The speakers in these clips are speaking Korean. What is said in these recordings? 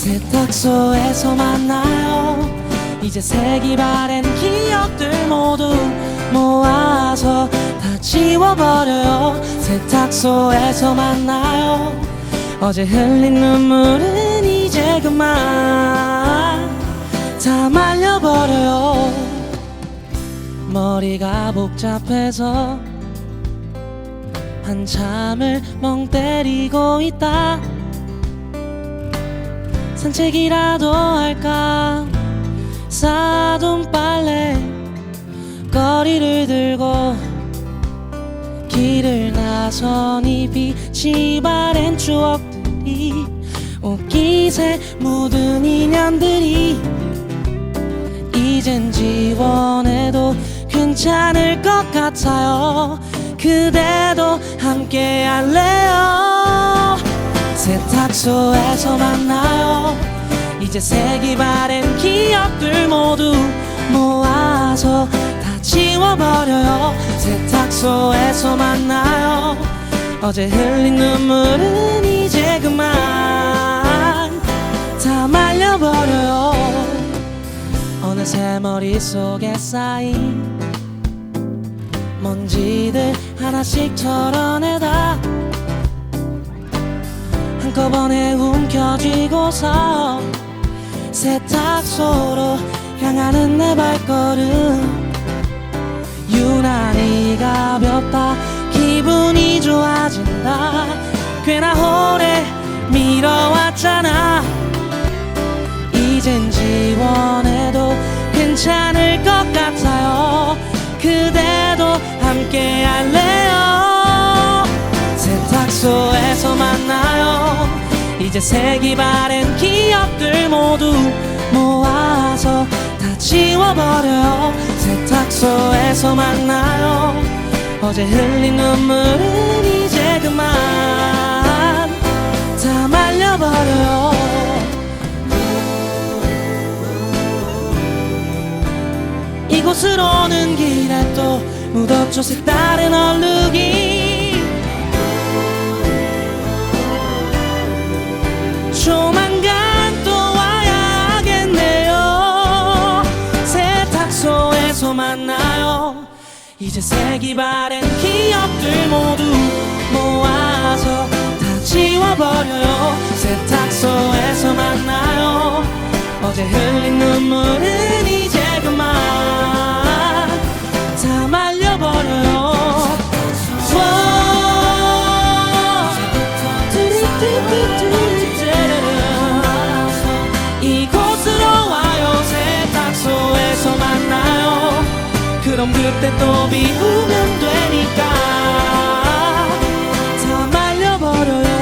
세탁소에서 만나요. 이제 색이 바랜 기억들 모두 모아서 다 지워버려요. 세탁소에서 만나요. 어제 흘린 눈물은 이제 그만 다 말려버려요. 머리가 복잡해서 한참을 멍 때리고 있다. 산책이라도 할까? 싸돈 빨래 거리를 들고 길을 나서니 빛이 바랜 추억들이 옷깃에 묻은 인연들이 괜찮을 것 같아요. 그대도 함께 할래요. 세탁소에서 만나요. 이제 색이 바랜 기억들 모두 모아서 다 지워버려요. 세탁소에서 만나요. 어제 흘린 눈물은 이제 그만 다 말려버려요. 어느새 머릿속에 쌓인 먼지들 하나씩 털어내다 한꺼번에 움켜쥐고서 세탁소로 향하는 내 발걸음 이제 색이 바랜 기억들 모두 모아서 다 지워버려요 세탁소에서 만나요. 어제 흘린 눈물은 이제 그만 다 말려버려요 이곳으로는 길에 또 묻었죠 색다른 얼룩이 만나요. 이제 색이 바랜 기억들 모두 모아서 다 지워버려요. 세탁소에서 만나요. 어제 흘린 눈물은 이제 그럼 그때 또 비우면 되니까. 다 말려버려요.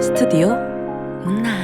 스튜디오 문나